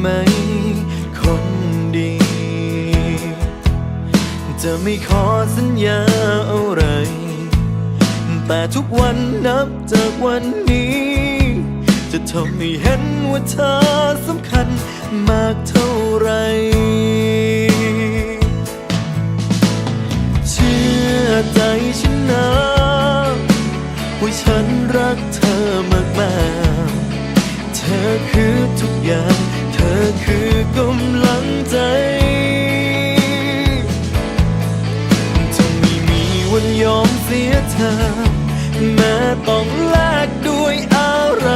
ไหม คนดี จะไม่ขอสัญญาอะไร แต่ทุกวันนับจากวันนี้ จะทำให้เห็นว่าเธอสำคัญมากเท่าไรเชื่อใจฉันนะว่าฉันรักเธอมากๆ เธอคือทุกอย่าง กำลังใจ จะไม่มีวันยอมเสียเธอ แม้ต้องแลกด้วยอะไร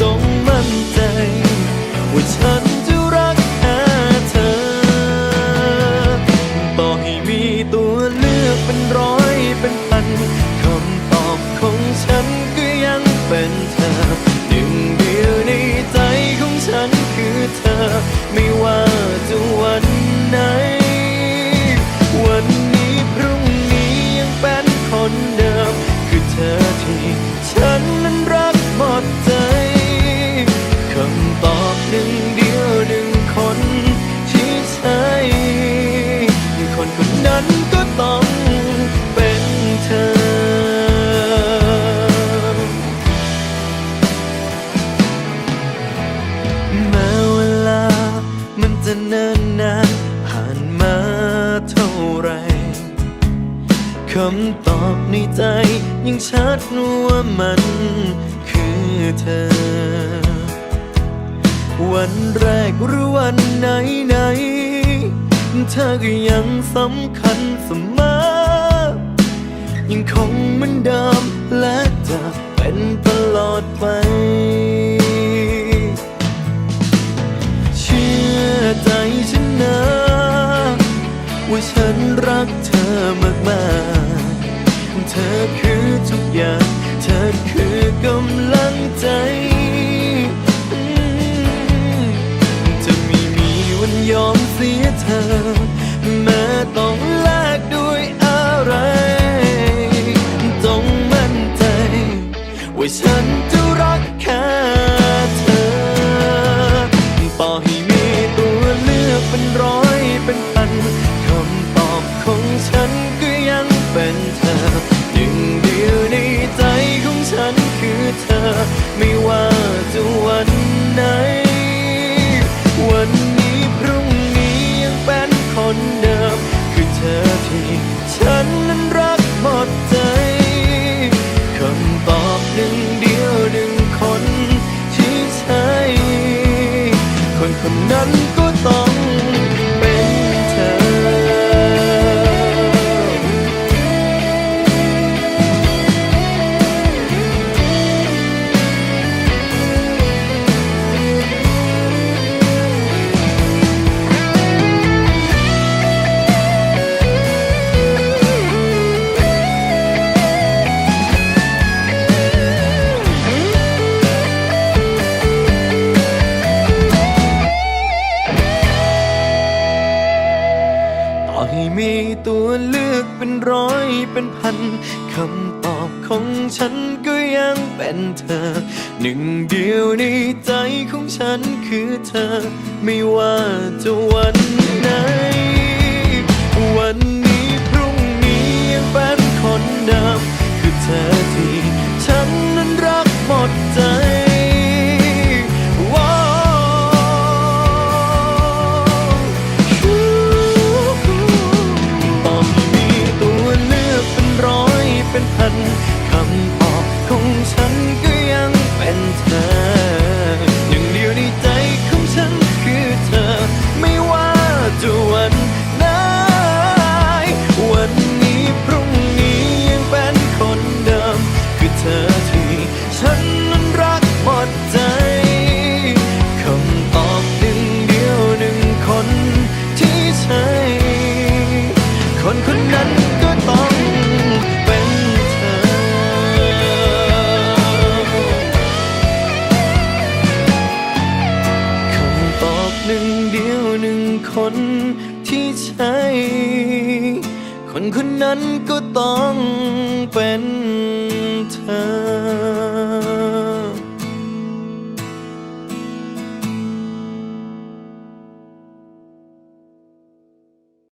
จงมั่นใจว่าเธอ คำตอบในใจยังชัดว่ามันคือเธอ วันแรกหรือวันไหนไหนเธอก็ยังสำคัญเสมอ ยังคงเหมือนเดิมและจะเป็นตลอดไป ธอคือทุกอย่าง เธอคือกำลังใจจะไม่มีวันยอมเสียเธอแม้ต้องแลกด้วยอะไร ต้องมั่นใจว่าฉัน เธอ ไม่ว่าจะวันไหน วันนี้พรุ่งนี้ยังเป็นคนเดิม คือเธอที่ฉันนั้นรักหมดใจคำตอบหนึ่งเดียวหนึ่งคนที่ใช่คนคนนั้น ให้มีตัวเลือกเป็นร้อยเป็นพันคำตอบของฉันก็ยังเป็นเธอ หนึ่งเดียวในใจของฉันคือเธอ ไม่ว่าจะวันไหนวัน คนที่ใช่ คนคนนั้นก็ต้องเป็น